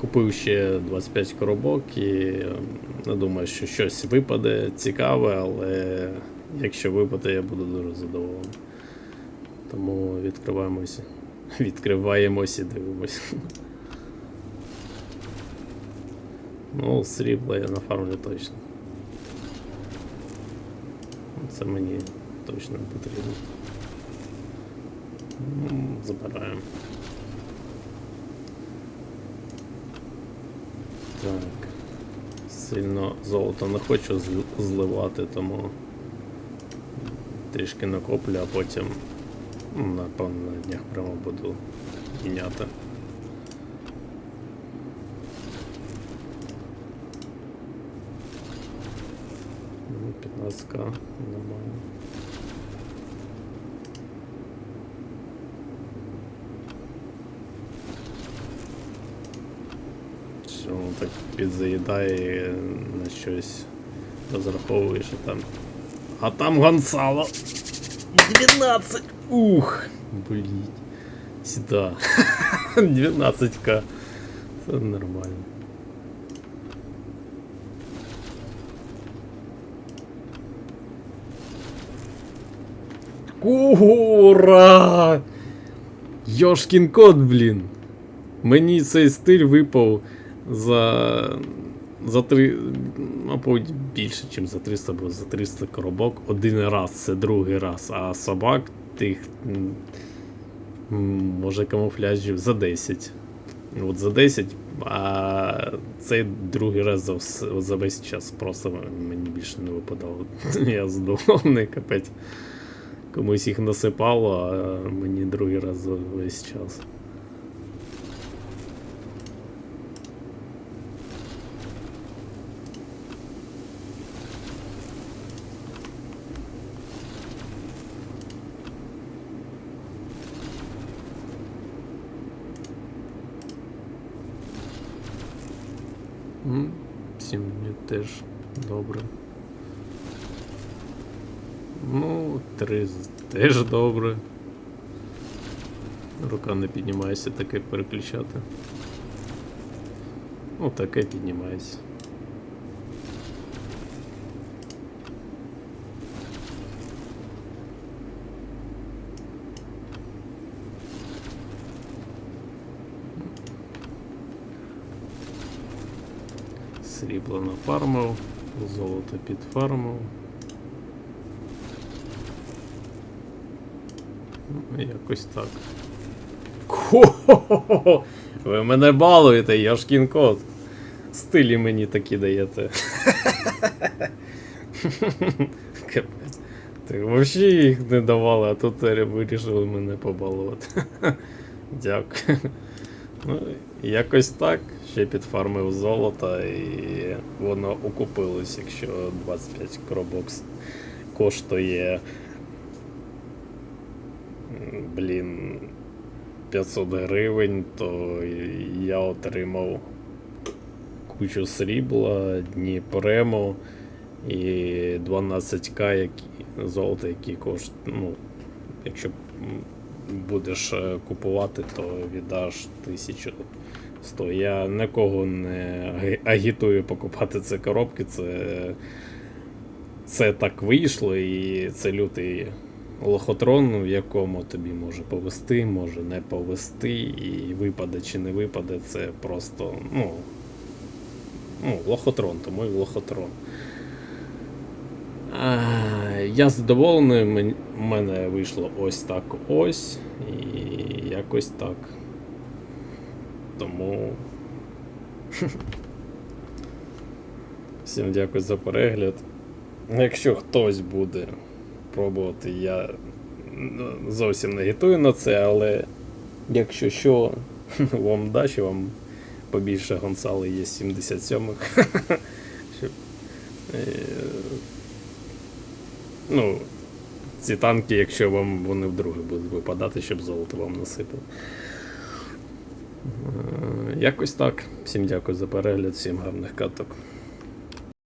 Купив ще 25 коробок і не думаю, що щось випаде цікаве, але якщо випаде, я буду дуже задоволений. Тому відкриваємося. Відкриваємося і дивимося. Ну, срібла я нафармлю точно. Це мені точно потрібно. Забираємо. Так. Сильно золото не хочу зливати, тому трішки накоплю, а потім ну, напевно на днях прямо буду міняти. Ну, 15к нормально. Що воно так підзаїдає і на щось розраховуєш, а там. А там Гонсало! 12! Ух! Блін. Сюда. 12к. Це нормально. Ура! Йошкін кот, блін. Мені цей стиль випав За. За три. Мабуть, більше, ніж за 300, бо за 300 коробок один раз, це другий раз, а собак тих. Може камуфляжів за 10. От за 10, а цей другий раз за, за весь час просто мені більше не випадало. Я задоволений, капець. Комусь їх насипало, а мені другий раз за весь час. М, Всім мені теж добре. Ну, три теж добре. Рука не піднімається таке переключати. Ну, таке піднімається. Срібло нафармив, золото підфармив. Ну, Якось так. Хо-хо-хо! Ви мене балуєте, Яшкін кот. Стилі мені такі даєте. Капець. Так взагалі їх не давали, а тут вирішили мене побалувати. Дякую. Якось так. Ще підфармив золото і воно окупилось, якщо 25 коробок с- коштує. Блін. 500 гривень, то я отримав кучу срібла, дні прему і 12к які, золота, які коштують. Ну, якщо будеш е, купувати, то віддаш 1100. Я нікого не агітую покупати ці коробки. Це, це так вийшло, і це лютий лохотрон, в якому тобі може повести, може не повести, і випаде чи не випаде, це просто, ну, ну лохотрон, тому і лохотрон. А, я задоволений, в мене вийшло ось так ось, і якось так. Тому. Всім дякую за перегляд. Якщо хтось буде пробувати, я зовсім не агітую на це, але якщо що, вам дачі, вам побільше гонсали є 77-х. Щоб, е, Ну, ці танки, якщо вам вони вдруге будуть випадати, щоб золото вам насипало. Е, Якось так. Всім дякую за перегляд, всім гарних каток.